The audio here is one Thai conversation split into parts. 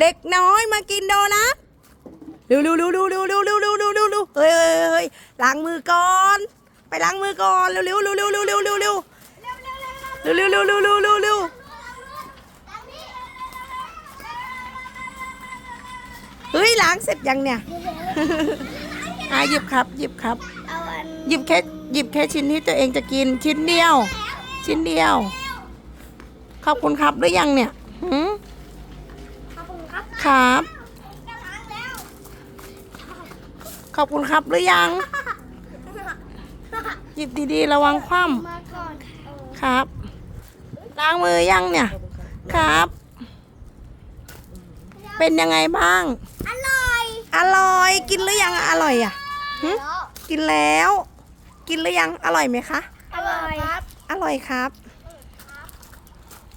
เด็กน้อยมากินโดนัทเร็วเร็วเร็วเร็วเร็วเร็วเร็วเร็วเร็วเร็วเร็วเฮ้ยเฮ้ยเฮ้ยล้างมือก่อน ไปล้างมือก่อนเร็วเร็วเร็วเร็วเร็วเร็วเร็วเร็วเร็วเร็วเร็วเร็วเร็วเร็วเร็วเฮ้ยล้างเสร็จยังเนี่ยอะหยิบครับ หยิบครับ หยิบแค่หยิบแค่ชิ้นที่ตัวเองจะกินชิ้นเดียว ชิ้นเดียว ขอบคุณครับหรือยังเนี่ยหืมขอ คุณครับครับจะล้างแล้วขอบคุณครับหรือยัง หยิบดีๆ ระวังคว่มาก่อนำครับ ล้างมือยังเนี่ย ครับ เป็นยังไงบ้าง อร่อย อร่อย กินหรือยังอะอร่อยอะหึแล้วกินแล้ว กินหรือยัง อร่อยไหมคะ อร่อยครับ อร่อยครับ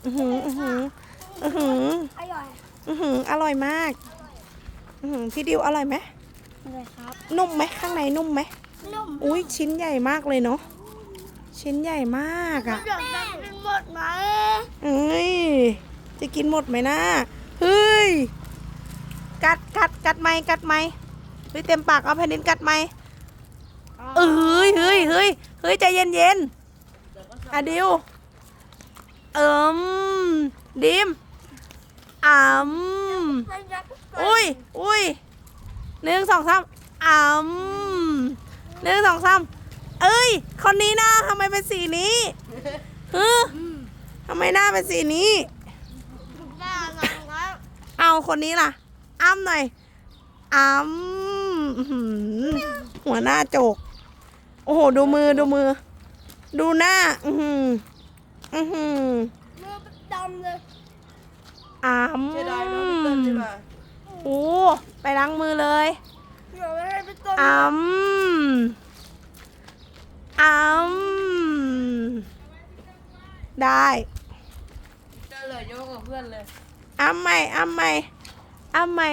อือหืออือหืออือหืออร่อย อือหืออร่อยมาก อือหือพี่ดิวอร่อยไหมอร่อยครับนุ่มไหมข้างในนุ่มไหมนุ่มอุ้ยชิ้นใหญ่มากเลยเนาะชิ้นใหญ่มากอะ่ะเดี๋ยวจะกินหมดไหมเอ้ยจะกินหมดไหมนะเฮ้ยกัดกัดกัดไหมกัดไหมเฮ้ยเต็มปากเอาแผ่นดินกัดไหมเอ้ยเฮ้ยเฮ้ยเฮ้ยใจเย็นเย็นๆอะดิวเอิมดิม อ่ำอุ้ยอุ้ยหนึ่งสองสามอ่ำหนึ่งสองสามเอ้ย คนนี้หน้าทำไมเป็นสีนี้ฮึทำไมหน้าเป็นสีนี้ได้แล้วครับเอาคนนี้ล่ะ อ้ำหน่อย อ้ำอื้อหือหัวหน้าโจก โอ้โห ดูมือดูมือ ดูหน้า อือหือ อือหือมือดำเลย อ้ำเสียดายเนอะพี่เติ้ลใช่ไหมโอ้ไปล้างมือเลยเดี๋ยวไม่ให้พี่ต้นอ้ำอ้ำได้เจอเลยโยกกับเพื่อนเลยอ้ำใหม่อ้ำใหม่อ้ำใหม่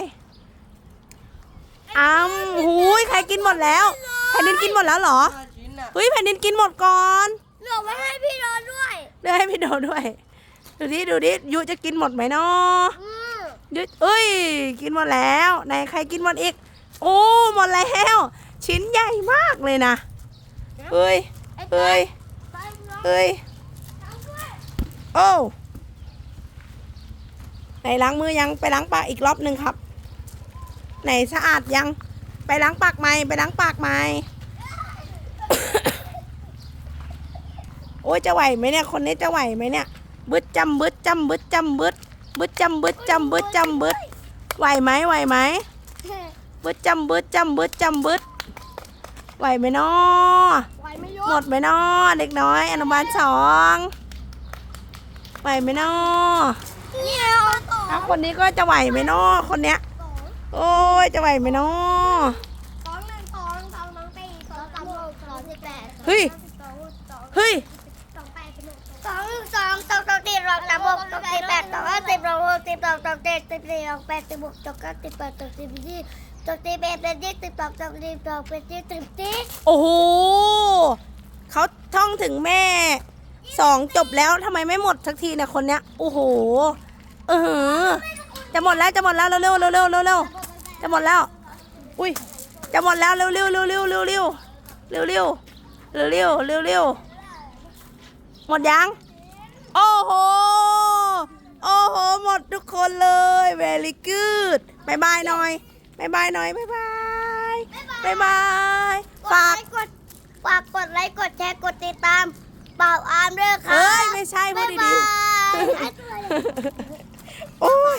อ้ำหูยใครกินหมดแล้ว แผ่นดินกินหมดแล้วเหรอห้าชิ้นอะเฮ้ยแผ่นดินกินหมดก่อนเดี๋ยวไม่ให้พี่นอนด้วยเดี๋ยวให้พี่โดด้วย ดูดิดูดิยูจะกินหมดไหมเนาะอืมยูเอ้ย กินหมดแล้วไหนใครกินหมดอีก โอ้หมดแล้ว ชิ้นใหญ่มากเลยนะเอ้ยเอ้ยไปนอนเอ้ยด้วยโอ้ไหนล้างมือยังไปล้างปากอีกรอบหนึ่งครับ ไหนสะอาดยังไปล้างปากไหมไปล้างปากไหมโอ้ยจะไหวไหมเนี่ย คนนี้จะไหวไหมเนี่ย บึดจำบึดจำบึดจำบึดบึดจำบึดจำบึดจำบึดไหวไหมไหวไหมบึดจำบึดจำบึดจำบึดไหวไหมน้อไหวไม่ยหมกดไหมน้อเด็กน้อย อนุบาลสองไหวไหมน้อเนี่ยเอาต่อถ้าคนนี้ก็จะไหวไหมน้อคนเนี้ย โอ้ยจะไหวไหมน้อสองหนึ่งสองสองน้องตีสองสามหกสองสิบแปดเฮ้ยสองสองเฮ้ยสองแปดสิบหกสองส องสองสองสี่สองสามหกสองสี่แปดสองห้าสิบสองหกสิบสองสองเจ็ดสิบสี่สองแปดสิบหกสองเก้าสิบแปดสองสิบยี่สองสิบเอ็ดเป็นยี่สิบสองสองสิบสองเป็นยี่สิบสี่โอ้โหเขาท่องถึงแม่สองจบแล้วทำไมไม่หมดสักทีเนี่ยคนเนี้ยโอ้โหเออจะหมดแล้วจะหมดแล้วเร็วเร็วเร็วเร็วเร็วเร็วจะหมดแล้ว อุ้ยจะหมดแล้วเร็วเร็วเร็วเร็วเร็วเร็วเร็วเร็วเร็วเร็วเร็วหมดยัง โอ้โห โอ้โห หมดทุกคนเลย very good บายบายหน่อยบายบายหน่อยบายบายบายบายฝากกดฝากกดไลค์กดแชร์กดติดตามเป่าอามด้วยค่ะเอ้ย ไม่ใช่พูดบ๊ายดีบายๆโอ้ย